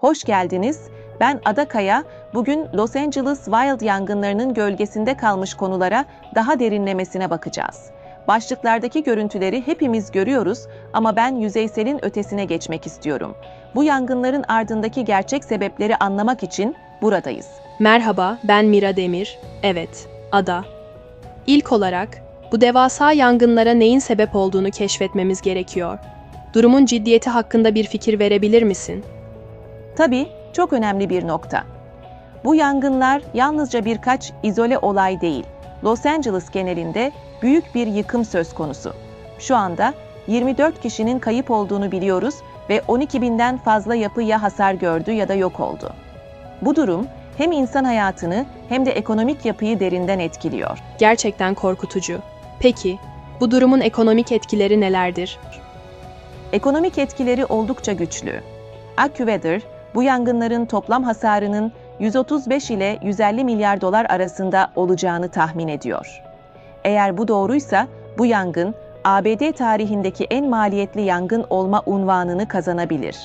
Hoş geldiniz. Ben Ada Kaya. Bugün Los Angeles Wild yangınlarının gölgesinde kalmış konulara daha derinlemesine bakacağız. Başlıklardaki görüntüleri hepimiz görüyoruz ama ben yüzeyselin ötesine geçmek istiyorum. Bu yangınların ardındaki gerçek sebepleri anlamak için buradayız. Merhaba, ben Mira Demir. Evet, ada. İlk olarak, bu devasa yangınlara neyin sebep olduğunu keşfetmemiz gerekiyor. Durumun ciddiyeti hakkında bir fikir verebilir misin? Tabii çok önemli bir nokta. Bu yangınlar yalnızca birkaç izole olay değil. Los Angeles genelinde büyük bir yıkım söz konusu. Şu anda 24 kişinin kayıp olduğunu biliyoruz ve 12 binden fazla yapı ya hasar gördü ya da yok oldu. Bu durum hem insan hayatını hem de ekonomik yapıyı derinden etkiliyor. Gerçekten korkutucu. Peki, bu durumun ekonomik etkileri nelerdir? Ekonomik etkileri oldukça güçlü. AccuWeather, bu yangınların toplam hasarının 135 ile 150 milyar dolar arasında olacağını tahmin ediyor. Eğer bu doğruysa bu yangın ABD tarihindeki en maliyetli yangın olma unvanını kazanabilir.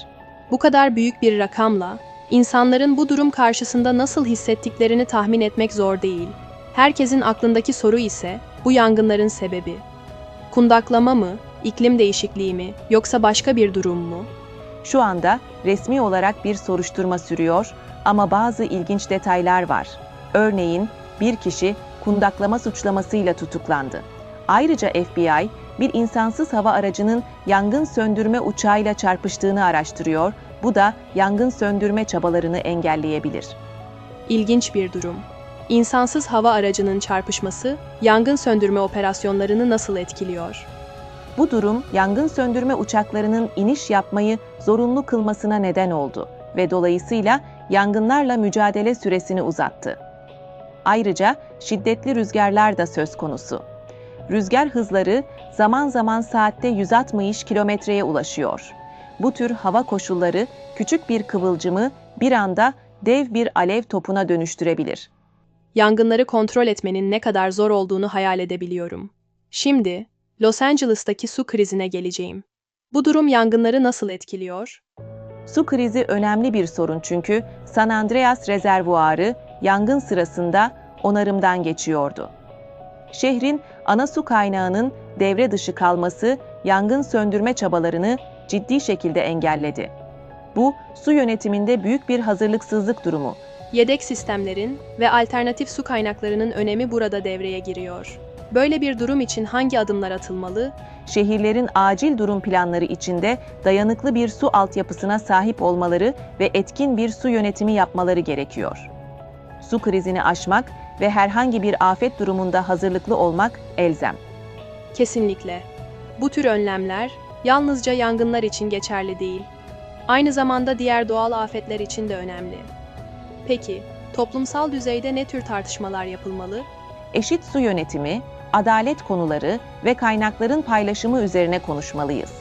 Bu kadar büyük bir rakamla, insanların bu durum karşısında nasıl hissettiklerini tahmin etmek zor değil. Herkesin aklındaki soru ise bu yangınların sebebi. Kundaklama mı, iklim değişikliği mi, yoksa başka bir durum mu? Şu anda resmi olarak bir soruşturma sürüyor ama bazı ilginç detaylar var. Örneğin bir kişi kundaklama suçlamasıyla tutuklandı. Ayrıca FBI bir insansız hava aracının yangın söndürme uçağıyla çarpıştığını araştırıyor. Bu da yangın söndürme çabalarını engelleyebilir. İlginç bir durum. İnsansız hava aracının çarpışması yangın söndürme operasyonlarını nasıl etkiliyor? Bu durum yangın söndürme uçaklarının iniş yapmayı zorunlu kılmasına neden oldu ve dolayısıyla yangınlarla mücadele süresini uzattı. Ayrıca şiddetli rüzgarlar da söz konusu. Rüzgar hızları zaman zaman saatte 160 kilometreye ulaşıyor. Bu tür hava koşulları küçük bir kıvılcımı bir anda dev bir alev topuna dönüştürebilir. Yangınları kontrol etmenin ne kadar zor olduğunu hayal edebiliyorum. Şimdi Los Angeles'taki su krizine geleceğim. Bu durum yangınları nasıl etkiliyor? Su krizi önemli bir sorun çünkü San Andreas rezervuarı yangın sırasında onarımdan geçiyordu. Şehrin ana su kaynağının devre dışı kalması yangın söndürme çabalarını ciddi şekilde engelledi. Bu su yönetiminde büyük bir hazırlıksızlık durumu. Yedek sistemlerin ve alternatif su kaynaklarının önemi burada devreye giriyor. Böyle bir durum için hangi adımlar atılmalı? Şehirlerin acil durum planları içinde dayanıklı bir su altyapısına sahip olmaları ve etkin bir su yönetimi yapmaları gerekiyor. Su krizini aşmak ve herhangi bir afet durumunda hazırlıklı olmak elzem. Kesinlikle. Bu tür önlemler yalnızca yangınlar için geçerli değil. Aynı zamanda diğer doğal afetler için de önemli. Peki, toplumsal düzeyde ne tür tartışmalar yapılmalı? Eşit su yönetimi, adalet konuları ve kaynakların paylaşımı üzerine konuşmalıyız.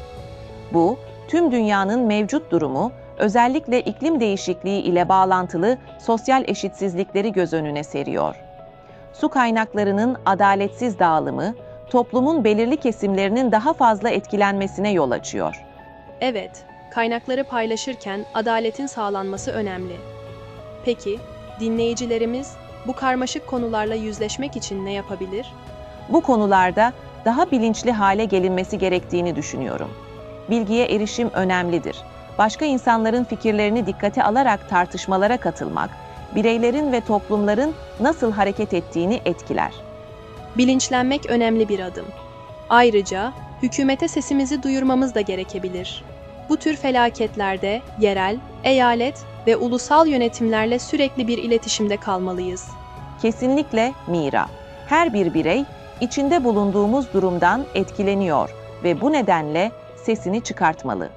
Bu, tüm dünyanın mevcut durumu, özellikle iklim değişikliği ile bağlantılı sosyal eşitsizlikleri göz önüne seriyor. Su kaynaklarının adaletsiz dağılımı, toplumun belirli kesimlerinin daha fazla etkilenmesine yol açıyor. Evet, kaynakları paylaşırken adaletin sağlanması önemli. Peki, dinleyicilerimiz bu karmaşık konularla yüzleşmek için ne yapabilir? Bu konularda daha bilinçli hale gelinmesi gerektiğini düşünüyorum. Bilgiye erişim önemlidir. Başka insanların fikirlerini dikkate alarak tartışmalara katılmak, bireylerin ve toplumların nasıl hareket ettiğini etkiler. Bilinçlenmek önemli bir adım. Ayrıca hükümete sesimizi duyurmamız da gerekebilir. Bu tür felaketlerde yerel, eyalet ve ulusal yönetimlerle sürekli bir iletişimde kalmalıyız. Kesinlikle Mira. Her bir birey içinde bulunduğumuz durumdan etkileniyor ve bu nedenle sesini çıkartmalı.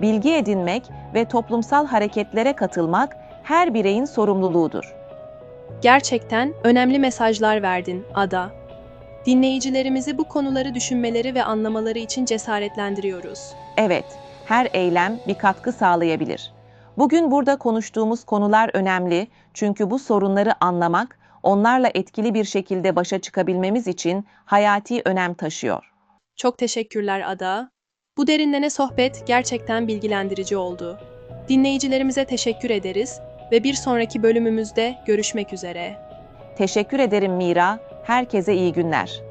Bilgi edinmek ve toplumsal hareketlere katılmak her bireyin sorumluluğudur. Gerçekten önemli mesajlar verdin Ada. Dinleyicilerimizi bu konuları düşünmeleri ve anlamaları için cesaretlendiriyoruz. Evet, her eylem bir katkı sağlayabilir. Bugün burada konuştuğumuz konular önemli çünkü bu sorunları anlamak, onlarla etkili bir şekilde başa çıkabilmemiz için hayati önem taşıyor. Çok teşekkürler Ada. Bu derinlene sohbet gerçekten bilgilendirici oldu. Dinleyicilerimize teşekkür ederiz ve bir sonraki bölümümüzde görüşmek üzere. Teşekkür ederim Mira. Herkese iyi günler.